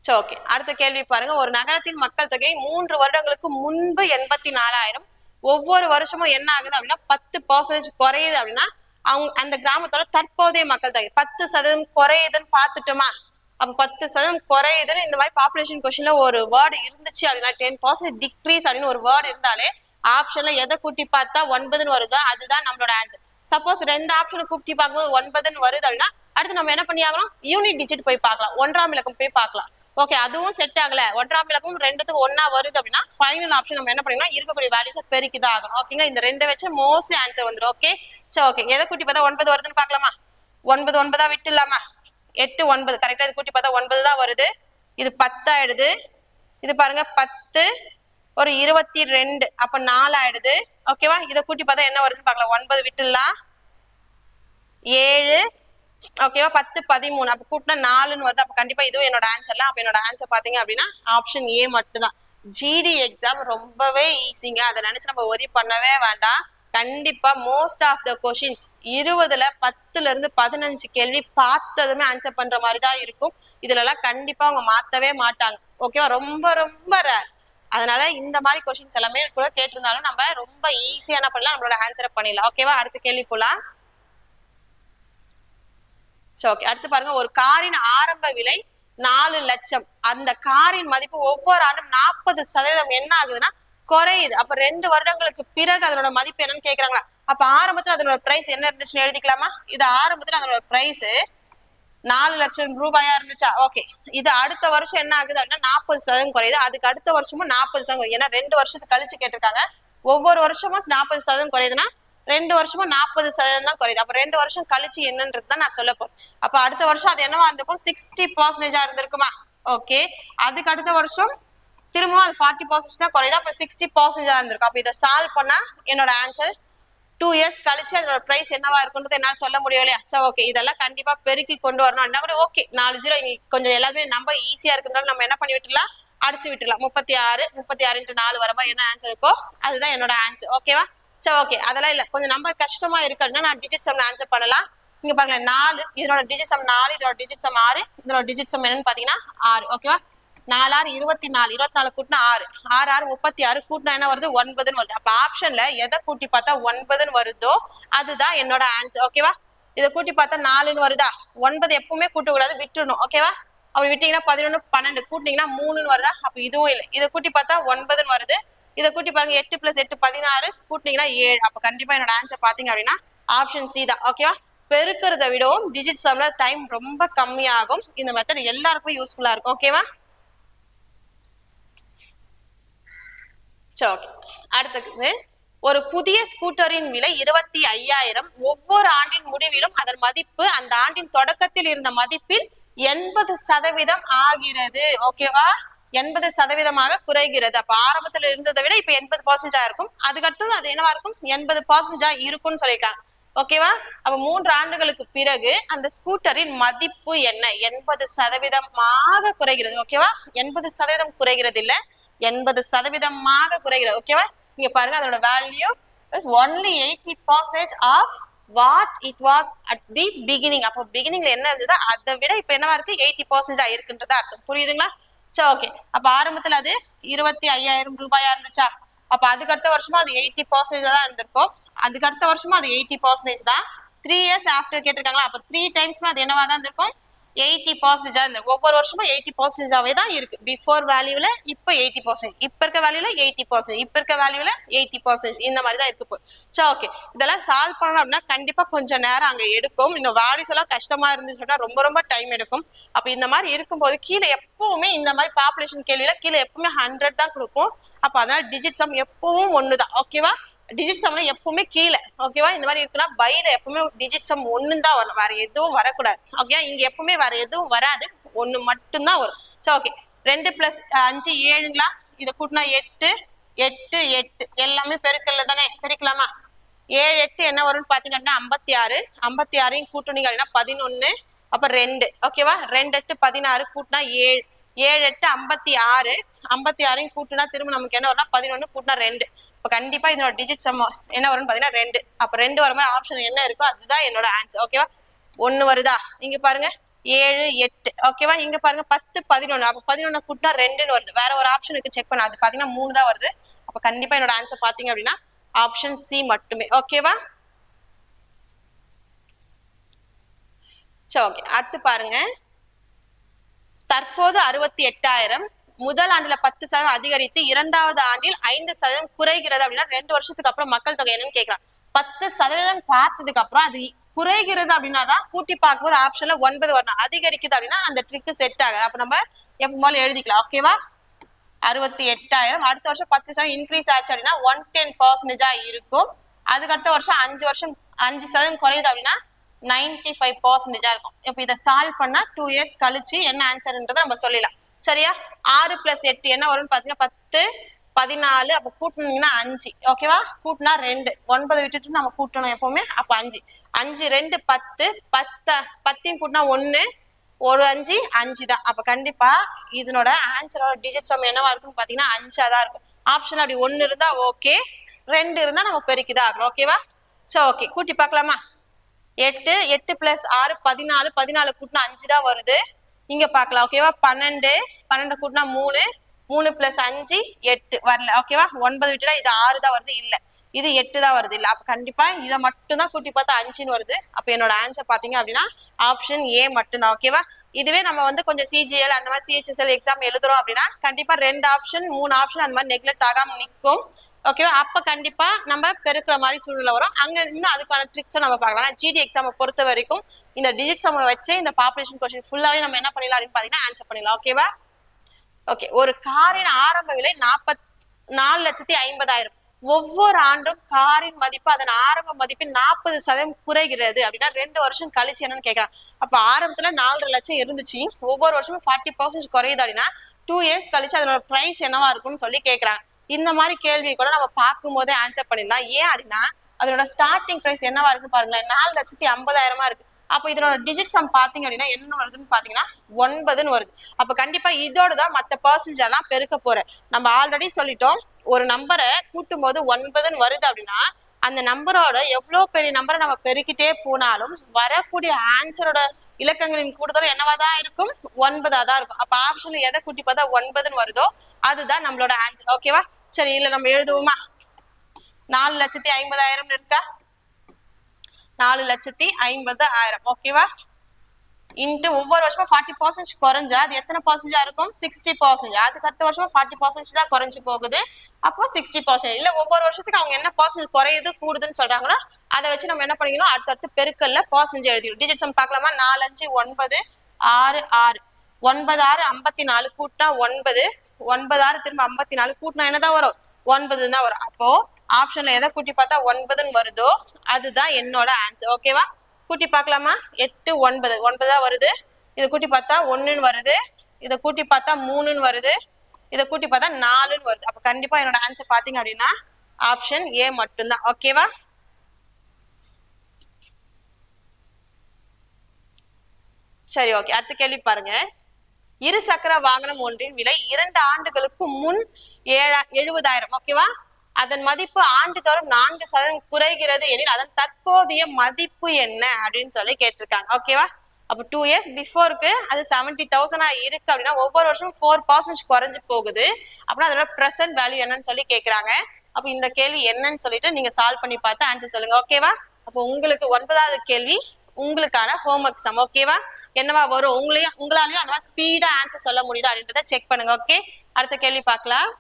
சோ ஓகே அடுத்த கேள்வி பாருங்க. ஒரு நகரத்தின் மக்கள் தொகை மூன்று வருடங்களுக்கு முன்பு எண்பத்தி நாலாயிரம் ஒவ்வொரு வருஷமும் என்ன ஆகுது அப்படின்னா பத்து பர்சன்டேஜ் குறையுது அப்படின்னா அவங்க அந்த கிராமத்தோட தற்போதைய மக்கள் தொகை பத்து சதவீதம் குறையுதுன்னு பார்த்துட்டோமா? அப்ப பத்து சதவீதம் குறையுதுன்னு இந்த மாதிரி பாப்புலேஷன் கொஸ்டின்ல ஒரு வேர்டு இருந்துச்சு அப்படின்னா டென் பர்சன்டேஜ் டிக்ரீஸ் அப்படின்னு ஒரு வேர்டு இருந்தாலே ஆப்ஷன்ல எதை கூட்டி பார்த்தா ஒன்பதுன்னு வருதோ அதுதான் நம்மளோட ஆன்சர் சப்போஸ் ரெண்டு ஆப்ஷனை கூட்டி பார்க்கும்போது ஒன்பதுன்னு வருது அப்படின்னா அடுத்து நம்ம என்ன பண்ணி ஆகணும் யூனிட் டிஜிட் போய் பார்க்கலாம். ஒன்றாம் இலக்கம் போய் பார்க்கலாம். ஓகே அதுவும் செட் ஆகல. ஒன்றாம் இலக்கம் ரெண்டுத்துக்கு ஒன்னா வருது அப்படின்னா ஃபைனல் ஆப்ஷன் நம்ம என்ன பண்ணிக்கலாம் இருக்கக்கூடிய வேல்யூஸை பெருக்கிதான் ஆகணும். ஓகேங்களா இந்த ரெண்டு வச்சு மோஸ்ட்லி ஆன்சர் வந்துடும் ஓகே சரி ஓகே எதை கூட்டி பார்த்தா ஒன்பது வருதுன்னு பார்க்கலாமா? ஒன்பது ஒன்பதா விட்டுலாமா எட்டு ஒன்பது. கரெக்டா இது கூட்டி பார்த்தா ஒன்பது தான் வருது. இது பத்தாயிடுது. இது பாருங்க பத்து ஒரு இருபத்தி ரெண்டு அப்ப நாலு ஆயிடுது ஓகேவா இதை கூட்டி பார்த்தா என்ன வருதுன்னு பார்க்கலாம். ஒன்பது விட்டுலாம் ஏழு. ஓகேவா பத்து பதிமூணு. அப்ப கூட்டினா நாலுன்னு வருது. அப்ப கண்டிப்பா இதுவும் என்னோட ஆன்சர்ல அப்ப என்னோட ஆன்சர் பாத்தீங்க அப்படின்னா ஆப்ஷன் ஏ மட்டும்தான். ஜிடி எக்ஸாம் ரொம்பவே ஈஸிங்க அதை நினைச்சு நம்ம ஒரி பண்ணவே வேண்டாம். கண்டிப்பா மோஸ்ட் ஆஃப் த கொஷின்ஸ் இருபதுல பத்துல இருந்து பதினஞ்சு கேள்வி பார்த்ததுமே ஆன்சர் பண்ற மாதிரி தான் இருக்கும். இதுல எல்லாம் கண்டிப்பா அவங்க மாத்தவே மாட்டாங்க. ஓகேவா ரொம்ப ரொம்ப ரேர் அதனால இந்த மாதிரி கொஸ்டின்ஸ் எல்லாமே கூட கேட்டிருந்தாலும் நம்ம ரொம்ப ஈஸியா என்ன பண்ணலாம்? நம்மளோட ஆன்சரை பண்ணிடலாம். ஓகேவா அடுத்த கேள்வி போலாம். சோ ஓகே அடுத்து பாருங்க. ஒரு காரின் ஆரம்ப விலை நாலு லட்சம். அந்த காரின் மதிப்பு ஒவ்வொரு ஆண்டும் நாற்பது சதவீதம். என்ன ஆகுதுன்னா குறையுது. அப்ப ரெண்டு வருடங்களுக்கு பிறகு அதனோட மதிப்பு என்னன்னு கேக்குறாங்களா? அப்ப ஆரம்பத்துல அதனோட பிரைஸ் என்ன இருந்துச்சுன்னு எழுதிக்கலாமா? இது ஆரம்பத்துல அதனோட பிரைஸ் நாலு லட்சம் ரூபாயா இருந்துச்சா? ஓகே இது அடுத்த வருஷம் என்ன ஆகுது அப்படின்னா நாற்பது சதவீதம் குறையுது. அதுக்கு அடுத்த வருஷமும் நாற்பது சதவீதம் ஏன்னா ரெண்டு வருஷத்துக்கு கழிச்சு கேட்டிருக்காங்க. ஒவ்வொரு வருஷமும் நாற்பது சதவீதம் குறையுதுன்னா ரெண்டு வருஷமும் நாற்பது சதவீதம் தான் குறையுது. அப்ப ரெண்டு வருஷம் கழிச்சு என்னன்றது தான் நான் சொல்ல போறேன். அப்ப அடுத்த வருஷம் அது என்னவா இருந்திருக்கும்? சிக்ஸ்டி பர்சன்டேஜா இருந்திருக்குமா? ஓகே அதுக்கு அடுத்த வருஷம் திரும்பவும் அது ஃபார்ட்டி பர்சன்டேஜ் தான் குறையுது. அப்ப சிக்ஸ்டி பர்சன்டேஜா இருந்திருக்கும். அப்ப இதை சால்வ் பண்ணா என்னோட ஆன்சர் டூ இயர்ஸ் கழிச்சு அதோட பிரைஸ் என்னவா இருக்குன்றது என்னால சொல்ல முடியும் இல்லையா சரி ஓகே இதெல்லாம் கண்டிப்பா பெருக்கி கொண்டு வரணும். என்ன கூட ஓகே நாலு ஜீரோ கொஞ்சம் எல்லாமே நம்ம ஈஸியா இருக்குனால நம்ம என்ன பண்ணி விட்டுலாம் அடிச்சு விட்டுலாம் முப்பத்தி ஆறு முப்பத்தி ஆறு இன்ட்டு நாலு வர மாதிரி என்ன ஆன்சர் இருக்கோ அதுதான் என்னோட ஆன்சர் ஓகேவா சரி ஓகே அதெல்லாம் இல்ல. கொஞ்சம் நம்பர் கஷ்டமா இருக்குன்னா நான் டிஜிட் சம்ல ஆன்சர் பண்ணலாம். இங்க பாருங்களேன் நாலு இதனோட டிஜிட் சம் நாலு இதோட டிஜிட் சம் ஆறு இதனோட டிஜிட் சம் என்னன்னு பாத்தீங்கன்னா ஆறு. ஓகேவா நாலு ஆறு இருபத்தி நாலு இருபத்தி நாலு கூட்டினா ஆறு. ஆறு ஆறு முப்பத்தி ஆறு கூட்டினா என்ன வருது? ஒன்பதுன்னு வருது. அப்ப ஆப்ஷன்ல எதை கூட்டி பார்த்தா ஒன்பதுன்னு வருதோ அதுதான் என்னோட ஆன்சர் ஓகேவா இதை கூட்டி பார்த்தா நாலுன்னு வருதா? ஒன்பது எப்பவுமே கூட்டக்கூடாது விட்டுணும் ஓகேவா அப்படி விட்டீங்கன்னா பதினொன்னு பன்னெண்டு. கூட்டினீங்கன்னா மூணுன்னு வருதா? அப்ப இதுவும் இல்லை. இதை கூட்டி பார்த்தா ஒன்பதுன்னு வருது. இதை கூட்டி பாருங்க எட்டு பிளஸ் எட்டு பதினாறு. கூட்டினீங்கன்னா ஏழு. அப்ப கண்டிப்பா என்னோட ஆன்சர் பாத்தீங்க அப்படின்னா ஆப்ஷன் சி தான். ஓகேவா பெருக்கிறத விடவும் டிஜிட் சம்ல டைம் ரொம்ப கம்மியாகும். இந்த மெத்தட் எல்லாருக்குமே யூஸ்ஃபுல்லா இருக்கும். ஓகேவா சரி ஓகே அடுத்தது ஒரு புதிய ஸ்கூட்டரின் விலை இருபத்தி ஐயாயிரம். ஒவ்வொரு ஆண்டின் முடிவிலும் அதன் மதிப்பு அந்த ஆண்டின் தொடக்கத்தில் இருந்த மதிப்பில் எண்பது சதவீதம் ஆகிறது. ஓகேவா எண்பது சதவீதமாக குறைகிறது. அப்ப ஆரம்பத்துல இருந்ததை விட இப்ப எண்பது பர்சன்டா இருக்கும். அதுக்கு அடுத்தது அது என்னவா இருக்கும்? எண்பது பர்சன்டா இருக்கும்னு சொல்லியிருக்காங்க. ஓகேவா அப்ப மூன்று ஆண்டுகளுக்கு பிறகு அந்த ஸ்கூட்டரின் மதிப்பு என்ன? எண்பது சதவீதமாக குறைகிறது. ஓகேவா எண்பது சதவீதம் குறைகிறது இல்ல. எண்பது சதவீதமாக குறைகிறது. ஓகேவா நீங்க பாருங்க அதோட value is only eighty percentage of what it was at the beginning அப்போ பிகினிங்ல என்ன இருந்ததோ அதை விட இப்ப என்னவா இருக்கு? எயிட்டி பர்சன்டேஜ் ஆயிருக்குன்றதா அர்த்தம். புரியுதுங்களா? சரி ஓகே அப்ப ஆரம்பத்துல அது இருபத்தி ஐயாயிரம் ரூபாயா இருந்துச்சா? அப்ப அதுக்கு அடுத்த வருஷமா அது எயிட்டி பர்சன்டேஜ் தான் இருந்திருக்கும். அதுக்கு அடுத்த வருஷமா அது எயிட்டி பர்சன்டேஜ் தான். த்ரீ இயர்ஸ் ஆஃப்டர் கேட்டிருக்காங்களா? அப்ப த்ரீ டைம்ஸ்மே அது என்னவா தான் இருந்திருக்கும்? எயிட்டி பர்சன்டேஜா இருந்தது ஒவ்வொரு வருஷமும் எயிட்டி பர்சன்டேஜாவே தான் இருக்கு. பிஃபோர் வேல்யூல இப்ப எயிட்டி பர்சன்ட் இப்ப இருக்க வேல்யூல எயிட்டி பர்சன்ட் இப்ப இருக்க வேல்யூல எயிட்டி பர்சன்டேஜ் இந்த மாதிரி தான் இருக்கு சரி ஓகே இதெல்லாம் சால்வ் பண்ணணும் அப்படின்னா கண்டிப்பா கொஞ்சம் நேரம் அங்க எடுக்கும். இன்னும் வேல்யூஸ் எல்லாம் கஷ்டமா இருந்துச்சுன்னா ரொம்ப ரொம்ப டைம் எடுக்கும். அப்ப இந்த மாதிரி இருக்கும்போது கீழே எப்பவுமே இந்த மாதிரி பாப்புலேஷன் கேள்வியில கீழே எப்பவுமே ஹண்ட்ரட் தான் கொடுக்கும் அப்ப அதனால டிஜிட் சம் எப்பவும் ஒண்ணுதான். ஓகேவா டிஜிட் சம்ல எப்பவுமே கீழே ஓகேவா இந்த மாதிரி இருக்குன்னா பைல எப்பவுமே டிஜிட் சம் ஒன்னு தான் வரும். வேற எதுவும் வரக்கூடாது. ஓகே இங்க எப்பவுமே வேற எதுவும் வராது. ஒண்ணு மட்டும்தான் வரும். சோ ஓகே ரெண்டு பிளஸ் அஞ்சு ஏழுங்களா? இதை கூட்டினா எட்டு எட்டு எட்டு. எல்லாமே பெருக்கல்ல தானே? பெருக்கலாமா? ஏழு எட்டு என்ன வரும்னு பாத்தீங்கன்னா ஐம்பத்தி ஆறு. ஐம்பத்தி ஆறையும் கூட்டணிகள்னா பதினொன்னு. அப்ப ரெண்டு. ஓகேவா ரெண்டு எட்டு பதினாறு கூட்டினா ஏழு. ஏழு எட்டு ஐம்பத்தி ஆறு. ஐம்பத்தி ஆறையும் கூட்டினா திரும்ப நமக்கு என்ன வரும்னா பதினொன்னு கூட்டினா ரெண்டு. இப்போ கண்டிப்பா இதனோட டிஜிட் சம் என்ன வரும்னு பாத்தீங்கன்னா ரெண்டு. அப்ப ரெண்டு வர மாதிரி ஆப்ஷன் என்ன இருக்கோ அதுதான் என்னோட ஆன்சர் ஓகேவா ஒன்னு வருதா? இங்க பாருங்க. ஏழு எட்டு. ஓகேவா இங்க பாருங்க. பத்து பதினொன்னு. அப்ப பதினொன்னு கூட்டினா ரெண்டுன்னு வருது. வேற ஒரு ஆப்ஷனுக்கு செக் பண்ண. அது பாத்தீங்கன்னா மூணு தான் வருது. அப்ப கண்டிப்பா என்னோட ஆன்சர் பாத்தீங்க அப்படின்னா ஆப்ஷன் சி மட்டுமே. ஓகேவா சரி ஓகே அடுத்து பாருங்க. தற்போது அறுபத்தி எட்டாயிரம் முதல் ஆண்டுல பத்து சதவீதம் அதிகரித்து இரண்டாவது ஆண்டில் ஐந்து சதவீதம் குறைகிறது அப்படின்னா ரெண்டு வருஷத்துக்கு அப்புறம் மக்கள் தொகை என்னன்னு கேட்கலாம். பத்து சதவீதம் பார்த்ததுக்கு அப்புறம் அது குறைகிறது அப்படின்னா தான் கூட்டி பார்க்கும்போது ஆப்ஷன்ல ஒன்பது வரணும். அதிகரிக்குது அப்படின்னா அந்த ட்ரிக்கு செட் ஆகுது. அப்ப நம்ம எப்போ எழுதிக்கலாம். ஓகேவா அறுபத்தி எட்டாயிரம் அடுத்த வருஷம் பத்து சதவீதம் இன்க்ரீஸ் ஆச்சு அப்படின்னா ஒன் டென் பர்சன்டேஜா இருக்கும். அதுக்கு அடுத்த வருஷம் அஞ்சு வருஷம் அஞ்சு சதவீதம் குறையுது அப்படின்னா நைன்டி ஃபைவ் பர்சன்டேஜா இருக்கும். இப்போ இதை சால்வ் பண்ணா டூ இயர்ஸ் கழிச்சு என்ன ஆன்சர்ன்றதை நம்ம சொல்லிடலாம். சரியா? ஆறு பிளஸ் எட்டு என்ன வரும்னு பாத்தீங்கன்னா பத்து பதினாலு அப்ப கூட்டணும்னா அஞ்சு. ஓகேவா கூட்டினா ரெண்டு. ஒன்பது விட்டுட்டு நம்ம கூட்டணும் எப்பவுமே. அப்ப அஞ்சு. அஞ்சு ரெண்டு பத்து பத்த பத்தையும் கூட்டினா ஒண்ணு ஒரு அஞ்சு அஞ்சு தான். அப்ப கண்டிப்பா இதனோட ஆன்சரோட டிஜிட் சம் என்னவா இருக்கும்னு பாத்தீங்கன்னா அஞ்சா தான் இருக்கும். ஆப்ஷன் அப்படி ஒன்னு இருந்தா ஓகே ரெண்டு இருந்தா நம்ம பெருக்கிதான் ஆகணும். ஓகேவா சோ ஓகே கூட்டி பார்க்கலாமா? எட்டு எட்டு பிளஸ் ஆறு பதினாலு பதினாலு கூட்டினா அஞ்சு தான் வருது. இங்க பார்க்கலாம் ஓகேவா பன்னெண்டு பன்னெண்டு கூட்டினா மூணு மூணு பிளஸ் அஞ்சு எட்டு. வரல. ஓகேவா ஒன்பது விட்டுடா இது ஆறு தான் வருது. இல்ல. இது எட்டு தான் வருது. இல்ல. அப்ப கண்டிப்பா இதை மட்டும் தான் கூட்டி பார்த்தா அஞ்சுன்னு வருது. அப்ப என்னோட ஆன்சர் பாத்தீங்க அப்படின்னா ஆப்ஷன் ஏ மட்டும்தான் ஓகேவா இதுவே நம்ம வந்து கொஞ்சம் சிஜிஎல் அந்த மாதிரி சிஹெச்எஸ்எல் எக்ஸாம் எழுதுறோம் அப்படின்னா கண்டிப்பா ரெண்டு ஆப்ஷன் மூணு ஆப்ஷன் அந்த மாதிரி நெக்லெக்ட் ஆகாம நிற்கும். ஓகேவா அப்ப கண்டிப்பா நம்ம பெருக்கிற மாதிரி சூழ்நிலை வரும். அங்க இன்னும் அதுக்கான ட்ரிக்ஸை நம்ம பார்க்கலாம். ஆனா ஜிடி எக்ஸாமை பொறுத்த வரைக்கும் இந்த டிஜிட் சம் வச்சு இந்த பாப்புலேஷன் கொஸ்டின் ஃபுல்லாவே நம்ம என்ன பண்ணிடலாம் அப்படின்னு பாத்தீங்கன்னா ஆன்சர் பண்ணிடலாம். ஓகேவா ஓகே ஒரு காரின் ஆரம்ப விலை நாற்பத் நாலு லட்சத்தி ஐம்பதாயிரம். ஒவ்வொரு ஆண்டும் காரின் மதிப்பு அதன் ஆரம்ப மதிப்பின் நாற்பது சதவீதம் குறைகிறது. அப்படின்னா ரெண்டு வருஷம் கழிச்சு என்னன்னு கேக்குறாங்க அப்ப ஆரம்பத்துல நாலரை லட்சம் இருந்துச்சு. ஒவ்வொரு வருஷமும் ஃபார்ட்டி பர்சன்ட் குறையுது அப்படின்னா டூ இயர்ஸ் கழிச்சு அதனோட பிரைஸ் என்னவா இருக்கும்னு சொல்லி கேட்கறாங்க இந்த மாதிரி கேள்வி கூட நம்ம பார்க்கும் போதே ஆன்சர் பண்ணிடலாம். ஏன் அப்படின்னா அதோட ஸ்டார்டிங் பிரைஸ் என்னவா இருக்கு பாருங்களேன். நாலு லட்சத்தி ஐம்பதாயிரமா இருக்கு. அப்ப இதனோட டிஜிட் சம் பாத்தீங்க அப்படின்னா என்ன வருதுன்னு பாத்தீங்கன்னா ஒன்பதுன்னு வருது. அப்ப கண்டிப்பா இதோட தான் மத்த பர்சன்டேஜ் எல்லாம் பெருக்க போறேன். நம்ம ஆல்ரெடி சொல்லிட்டோம் ஒரு நம்பரை கூட்டும் போது ஒன்பதுன்னு வருது அப்படின்னா அந்த நம்பரோட எவ்வளவு பெரிய நம்பரை நம்ம பெருக்கிட்டே போனாலும் வரக்கூடிய ஆன்சரோட இலக்கங்களின் கூடுதலும் என்னவா தான் இருக்கும்? ஒன்பதா தான் இருக்கும். அப்ப ஆப்ஷன்ல எதை கூட்டி பார்த்தா ஒன்பதுன்னு வருதோ அதுதான் நம்மளோட ஆன்சர் ஓகேவா சரி இல்ல நம்ம எழுதுவோமா? நாலு லட்சத்தி ஐம்பதாயிரம் இருக்கா? நாலு லட்சத்தி ஐம்பது ஆயிரம் ஓகேவா இன்ட்டு ஒவ்வொரு வருஷமும் ஃபார்ட்டி பர்சன்ட் குறைஞ்சா அது எத்தனை பர்சன்டா இருக்கும்? சிக்ஸ்டி பர்சன்ட் அதுக்கு அடுத்த வருஷம் ஃபார்ட்டி பர்சன்ட் தான் குறைஞ்சு போகுது. அப்போ சிக்ஸ்டி பர்சன்ட் இல்ல ஒவ்வொரு வருஷத்துக்கு அவங்க என்ன பர்சன்ட் குறையுது கூடுதுன்னு சொல்றாங்களோ அதை வச்சு நம்ம என்ன பண்ணிக்கணும்? அடுத்தடுத்து பெருக்கல்ல பர்சன்ட் எழுதிடும் டிஜிட் சம் பார்க்கலாமா? நாலஞ்சு ஒன்பது ஆறு ஆறு. ஒன்பது ஆறு ஐம்பத்தி நாலு கூட்டினா ஒன்பது ஒன்பது ஆறு திரும்ப ஐம்பத்தி நாலு கூட்டினா என்னதான் வரும்? ஒன்பது தான் வரும். அப்போ ஆப்ஷன்ல எதை கூட்டி பார்த்தா ஒன்பதுன்னு வருதோ அதுதான் என்னோட ஆன்சர் ஓகேவா கூட்டி பார்க்கலாமா? எட்டு ஒன்பது. ஒன்பதா வருது. இதை கூட்டி பார்த்தா ஒன்றுன்னு வருது. இதை கூட்டி பார்த்தா மூணுன்னு வருது. இதை கூட்டி பார்த்தா நாலுன்னு வருது. அப்ப கண்டிப்பா என்னோட ஆன்சர் பாத்தீங்க அப்படின்னா ஆப்ஷன் ஏ மட்டும்தான். ஓகேவா சரி ஓகே அடுத்த கேள்வி பாருங்க. இரு சக்கர வாகனம் ஒன்றின் விலை இரண்டு ஆண்டுகளுக்கு முன் ஏழா எழுபதாயிரம் ஓகேவா அதன் மதிப்பு ஆண்டுதோறும் நான்கு சதவீதம் குறைகிறது எனில் அதன் தற்போதைய மதிப்பு என்ன அப்படின்னு சொல்லி கேட்டிருக்காங்க ஓகேவா அப்ப டூ இயர்ஸ் பிஃபோருக்கு அது செவன்டி தௌசண்டா இருக்கு அப்படின்னா ஒவ்வொரு வருஷம் ஃபோர் பர்சன்ட் குறைஞ்சு போகுது. அப்படின்னா அதோட ப்ரெசன்ட் வேல்யூ என்னன்னு சொல்லி கேக்குறாங்க. அப்ப இந்த கேள்வி என்னன்னு சொல்லிட்டு நீங்க சால்வ் பண்ணி பார்த்து ஆன்சர் சொல்லுங்க ஓகேவா அப்போ உங்களுக்கு ஒன்பதாவது கேள்வி உங்களுக்கான ஹோம்ஒர்க் சம் ஓகேவா என்னவா வரும்? உங்களையும் உங்களாலையும் அந்த மாதிரி ஸ்பீடா ஆன்சர் சொல்ல முடியுதா அப்படின்றத செக் பண்ணுங்க ஓகே அடுத்த கேள்வி பார்க்கலாம்.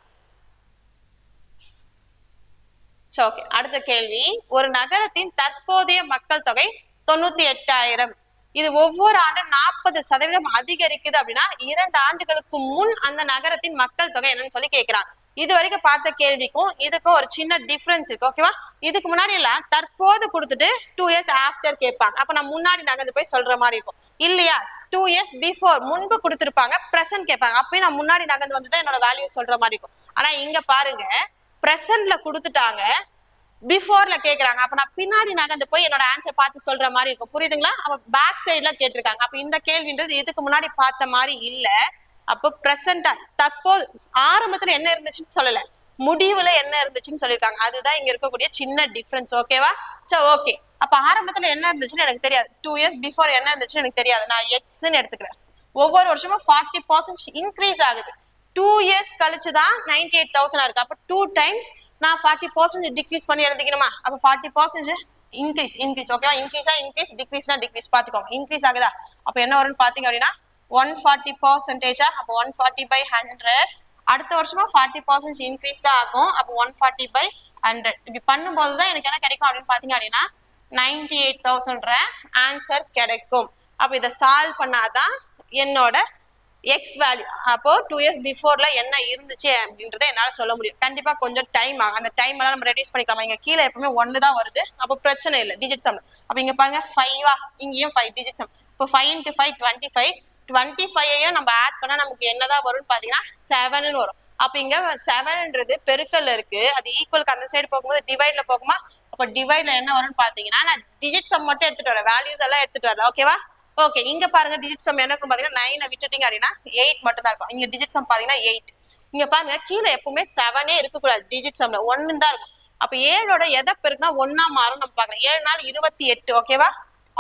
ஓகே அடுத்த கேள்வி. ஒரு நகரத்தின் தற்போதைய மக்கள் தொகை தொண்ணூத்தி எட்டாயிரம். இது ஒவ்வொரு ஆண்டும் நாற்பது சதவீதம் அதிகரிக்குது அப்படின்னா இரண்டு ஆண்டுகளுக்கு முன் அந்த நகரத்தின் மக்கள் தொகை என்னன்னு சொல்லி கேக்குறாங்க இது வரைக்கும் பார்த்த கேள்விக்கும் இதுக்கும் ஒரு சின்ன டிஃப்ரென்ஸ் இருக்கு ஓகேவா இதுக்கு முன்னாடி எல்லாம் தற்போது கொடுத்துட்டு டூ இயர்ஸ் ஆஃப்டர் கேட்பாங்க. அப்ப நான் முன்னாடி நகர்ந்து போய் சொல்ற மாதிரி இருக்கும். இல்லையா? டூ இயர்ஸ் பிஃபோர் முன்பு கொடுத்துருப்பாங்க ப்ரெசன்ட் கேட்பாங்க. அப்பயும் நான் முன்னாடி நகர்ந்து வந்துட்டு என்னோட வேல்யூ சொல்ற மாதிரி இருக்கும். ஆனா இங்க பாருங்க ப்ரெசன்ட்ல கொடுத்துட்டாங்க பிஃபோர்ல கேக்குறாங்க. அப்ப நான் பின்னாடி நகர்ந்து போய் என்னோட ஆன்சர் பார்த்து சொல்ற மாதிரி இருக்கும். புரியுதுங்களா? அப்ப பேக் சைட்ல கேட்டிருக்காங்க. அப்ப இந்த கேள்வின்றது இதுக்கு முன்னாடி பார்த்த மாதிரி இல்லை. அப்போ பிரசண்டா தற்போது ஆரம்பத்துல என்ன இருந்துச்சுன்னு சொல்லல. முடிவுல என்ன இருந்துச்சுன்னு சொல்லியிருக்காங்க அதுதான் இங்க இருக்கக்கூடிய சின்ன டிஃபரன்ஸ் ஓகேவா சோ ஓகே அப்ப ஆரம்பத்துல என்ன இருந்துச்சுன்னு எனக்கு தெரியாது. டூ இயர்ஸ் பிஃபோர் என்ன இருந்துச்சுன்னு எனக்கு தெரியாது. நான் எக்ஸ்ன்னு எடுத்துக்கிறேன். ஒவ்வொரு வருஷமும் ஃபார்ட்டி பர்சன்ட் இன்க்ரீஸ் ஆகுது. டூ இயர்ஸ் கழிச்சு தான் நைன்டி எயிட் தௌசண்ட் இருக்கு. அப்ப டூ டைம்ஸ் நான் ஃபார்ட்டி பர்சன்ட் டிக்ரீஸ் பண்ணி எழுதிக்கணுமா? அப்ப ஃபார்ட்டி பர்சன்ட் இன்க்ரீஸ் இன்க்ரீஸ் ஓகேவா இன்க்ரீஸா இன்க்ரீஸ் டிக்ரீஸ்னா டிக்ரீஸ் பாத்துக்கோங்க இன்க்ரீஸ் ஆகுதா? அப்ப என்ன வரும்னு பாத்தீங்க அப்படின்னா ஒன் ஃபார்ட்டி பர்சன்டேஜா அப்போ ஒன் ஃபார்ட்டி பை ஹண்ட்ரட் அடுத்த வருஷமா ஃபார்ட்டி பர்சன்ட் இன்க்ரீஸ் தான் ஆகும். அப்போ ஒன் ஃபார்ட்டி பை ஹண்ட்ரட் இப்படி பண்ணும்போது தான் எனக்கு என்ன கிடைக்கும் அப்படின்னு பார்த்தீங்க அப்படின்னா நைன்டி எயிட் தௌசண்ட்ற ஆன்சர் கிடைக்கும். அப்போ இதை சால்வ் பண்ணாதான் என்னோட எக்ஸ் வேல்யூ அப்போ டூ இயர்ஸ் பிஃபோர்ல என்ன இருந்துச்சு அப்படின்றத என்னால சொல்ல முடியும். கண்டிப்பா கொஞ்சம் டைம் ஆகும். அந்த டைம் எல்லாம் நம்ம ரெடியூஸ் பண்ணிக்கலாம். இங்க கீழே எப்பவுமே ஒன்னு தான் வருது. அப்போ பிரச்சனை இல்லை. டிஜிட் சம் அப்ப இங்க பாருங்க ஃபைவா இங்கேயும் ஃபைவ் டிஜிட் சம் இப்போ five into five twenty five twenty ஃபைவையும் நம்ம ஆட் பண்ணா நமக்கு என்னதான் வரும்னு பாத்தீங்கன்னா செவன் வரும். அப்ப இங்க செவன்ன்றது பெருக்கல்ல இருக்கு. அது ஈக்குவலுக்கு அந்த சைடு போகும்போது டிவைட்ல போகுமா? அப்ப டிவைட்ல என்ன வரும்னு பாத்தீங்கன்னா நான் டிஜிட் சம் மட்டும் எடுத்துட்டு வரேன். வேல்யூஸ் எல்லாம் எடுத்துட்டு வரல. ஓகேவா ஓகே இங்க பாருங்க டிஜிட் சம் என்ன இருக்கும் பாத்தீங்கன்னா நைனை விட்டுட்டீங்க அப்படின்னா எயிட் மட்டும் தான் இருக்கும். இங்க டிஜிட் சம் பாத்தீங்கன்னா எயிட் இங்க பாருங்க கீழே எப்பவுமே செவனே இருக்கக்கூடாது டிஜிட் சம்ல ஒன்னு தான் இருக்கும். அப்ப ஏழோட எதை பெருக்குனா ஒன்னா மாறும் நம்ம பாக்கலாம் ஏழு நாள் இருபத்தி எட்டு ஓகேவா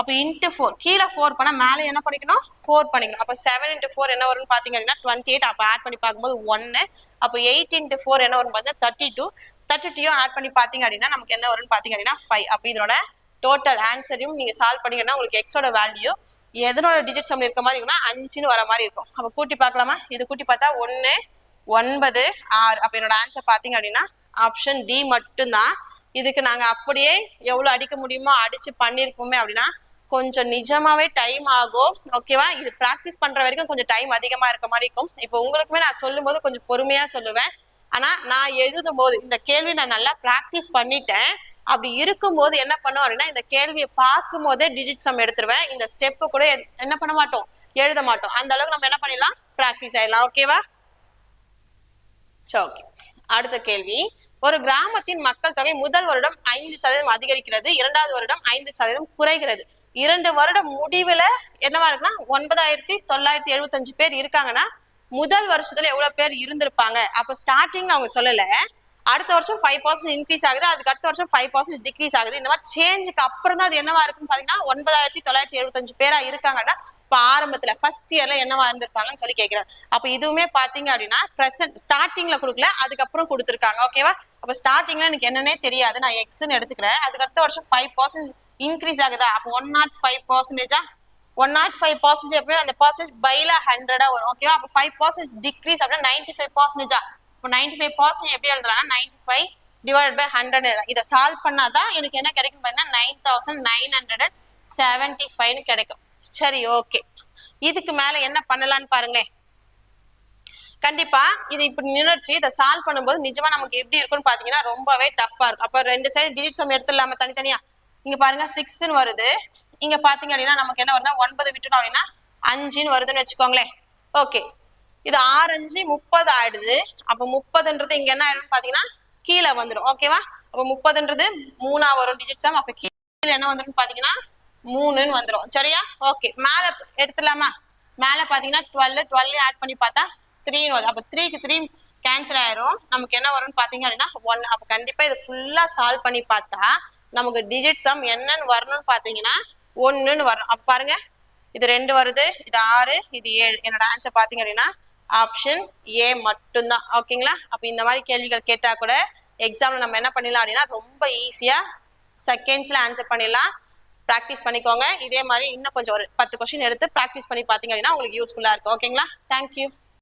அப்ப இன்ட்டு ஃபோர் கீழே ஃபோர் பண்ணா மேலே என்ன பண்ணிக்கணும்? ஃபோர் பண்ணிக்கணும். அப்ப செவன் இன்ட்டு ஃபோர் என்ன வரும்னு பாத்தீங்க அப்படின்னா டுவெண்ட்டி எயிட் அப்ப ஆட் பண்ணி பார்க்கும்போது ஒன்னு அப்போ எயிட் இன்ட்டு ஃபோர் என்ன வரும் பார்த்தீங்கன்னா தேர்ட்டி டூ தேர்ட்டி டூயும் ஆட் பண்ணி பாத்தீங்க அப்படின்னா நமக்கு என்ன வரும்னு பாத்தீங்க அப்படின்னா ஃபைவ் அப்ப இதனோட டோட்டல் ஆன்சரையும் நீங்க சால்வ் பண்ணீங்கன்னா உங்களுக்கு எக்ஸோட வேல்யூ எதனோட டிஜிட் சம்ல இருக்க மாதிரி இருக்கும்னா அஞ்சுன்னு வர மாதிரி இருக்கும். அப்ப கூட்டி பார்க்கலாமா? இது கூட்டி பார்த்தா ஒன்னு ஒன்பது ஆறு. அப்ப என்னோட ஆன்சர் பாத்தீங்க அப்படின்னா ஆப்ஷன் டி மட்டும்தான். இதுக்கு நாங்க அப்படியே எவ்வளவு அடிக்க முடியுமோ அடிச்சு பண்ணிருப்போமே அப்படின்னா கொஞ்சம் நிஜமாவே டைம் ஆகும். ஓகேவா இது ப்ராக்டிஸ் பண்ற வரைக்கும் கொஞ்சம் டைம் அதிகமா இருக்க மாதிரி இருக்கும். இப்போ உங்களுக்குமே நான் சொல்லும்போது கொஞ்சம் பொறுமையா சொல்லுவேன். ஆனா நான் எழுதும் போது இந்த கேள்வி நான் நல்லா ப்ராக்டிஸ் பண்ணிட்டேன். அப்படி இருக்கும்போது என்ன பண்ணுவோம் அப்படின்னா இந்த கேள்வியை பார்க்கும் போதே டிஜிட் சம் எடுத்துருவேன். இந்த ஸ்டெப்பு கூட என்ன பண்ண மாட்டோம்? எழுத மாட்டோம். அந்த அளவுக்கு நம்ம என்ன பண்ணிடலாம்? ப்ராக்டிஸ் ஆயிடலாம். ஓகேவா சரி ஓகே அடுத்த கேள்வி. ஒரு கிராமத்தின் மக்கள் தொகை முதல் வருடம் ஐந்து சதவீதம் அதிகரிக்கிறது. இரண்டாவது வருடம் ஐந்து சதவீதம் குறைகிறது. இரண்டு வருடம் முடிவுல என்னவா இருக்குன்னா ஒன்பதாயிரத்தி தொள்ளாயிரத்தி எழுபத்தஞ்சு பேர் இருக்காங்கன்னா முதல் வருஷத்துல எவ்வளவு பேர் இருந்திருப்பாங்க? அப்ப ஸ்டார்டிங் அவங்க சொல்லல. அடுத்த வருஷம் ஃபைவ் பர்சன்ட் இன்க்ரீஸ் ஆகுது அதுக்கு அடுத்த வருஷம் ஃபைவ் பர்சன்ட் டிக்ரீஸ் ஆகுது. இந்த மாதிரி சேஞ்சுக்கு அப்புறம் தான் அது என்னவா இருக்குன்னு பாத்தீங்கன்னா ஒன்பதாயிரத்தி தொள்ளாயிரத்தி எழுபத்தஞ்சு பேரா இருக்காங்கன்னா இப்ப ஆரம்பத்துல ஃபர்ஸ்ட் இயர்ல என்னவா இருந்திருப்பாங்கன்னு சொல்லி கேட்கிறேன் அப்ப இதுவுமே பாத்தீங்க அப்படின்னா பிரசன்ட் ஸ்டார்டிங்ல கொடுக்கல அதுக்கப்புறம் கொடுத்துருக்காங்க. ஓகேவா அப்ப ஸ்டார்டிங்ல எனக்கு என்னன்னே தெரியாது. நான் எக்ஸ்ன்னு எடுத்துக்கிறேன். அதுக்கு அடுத்த வருஷம் ஃபைவ் பர்சன்ட் இன்க்ரீஸ் ஆகுதா? அப்போ ஒன் நாட் ஃபைவ் பர்சன்டேஜா ஒன் நாட் ஃபைவ் பர்சன்டேஜ் அப்படியே அந்த பர்சன்டேஜ் பைல ஹண்ட்ரடா வரும். ஓகேவா அப்போ ஃபைவ் பர்சன்டேஜ் டிக்ரீஸ் அப்படின்னா நைன்டி ஃபைவ் பர்சன்டேஜா இப்போ நைன்டி ஃபைவ் பர்சன்ட் எப்படி எழுதலாம்னா ninety five divide by hundred இதை சால்வ் பண்ணாதான் எனக்கு என்ன கிடைக்கும் பார்த்தீங்கன்னா nine thousand nine hundred and seventy ஃபைவ்னு கிடைக்கும். சரி ஓகே இதுக்கு மேல என்ன பண்ணலாம்னு பாருங்களேன். கண்டிப்பா இது இப்படி நினைச்சு இதை சால்வ் பண்ணும்போது நிஜமா நமக்கு எப்படி இருக்கும்னு பாத்தீங்கன்னா ரொம்பவே டஃபா இருக்கும். அப்ப ரெண்டு சைடு டிஜிட் சம் எடுத்துடலாம தனித்தனியா? இங்க பாருங்க சிக்ஸ்னு வருது. இங்க பாத்தீங்க அப்படின்னா நமக்கு என்ன வருதுன்னா ஒன்பது விட்டுட்டோம் அப்படின்னா அஞ்சுன்னு வருதுன்னு வச்சுக்கோங்களேன். ஓகே இது ஆரஞ்சு முப்பது ஆயிடுது. அப்ப முப்பதுன்றது இங்க என்ன ஆயிடும்னு பாத்தீங்கன்னா கீழே வந்துடும் ஓகேவா அப்ப முப்பதுன்றது மூணா வரும் டிஜிட் சம் அப்ப கீழே என்ன வந்துடும் பாத்தீங்கன்னா மூணுன்னு வந்துடும் சரியா? ஓகே மேல எடுத்துடலாமா? மேல பாத்தீங்கன்னா டுவெல் டுவெல் ஆட் பண்ணி பார்த்தா த்ரீன்னு வருது அப்ப த்ரீக்கு த்ரீ கேன்சல் ஆயிரும். நமக்கு என்ன வரும்னு பாத்தீங்க அப்படின்னா ஒன் அப்ப கண்டிப்பா இது ஃபுல்லா சால்வ் பண்ணி பார்த்தா நமக்கு டிஜிட் சம் என்னன்னு வரணும்னு பாத்தீங்கன்னா ஒன்னுன்னு வரணும். அப்ப பாருங்க. இது ரெண்டு வருது. இது ஆறு. இது ஏழு. என்னோட ஆன்சர் பாத்தீங்க அப்படின்னா ஆப்ஷன் ஏ மட்டும்தான். ஓகேங்களா அப்போ இந்த மாதிரி கேள்விகள் கேட்டால் கூட எக்ஸாம்ல நம்ம என்ன பண்ணிடலாம் அப்படின்னா ரொம்ப ஈஸியாக செகண்ட்ஸில் ஆன்சர் பண்ணிடலாம். ப்ராக்டிஸ் பண்ணிக்கோங்க. இதே மாதிரி இன்னும் கொஞ்சம் ஒரு பத்து கொஸ்டின் எடுத்து ப்ராக்டிஸ் பண்ணி பார்த்தீங்க அப்படின்னா உங்களுக்கு யூஸ்ஃபுல்லாக இருக்கும். ஓகேங்களா தேங்க்யூ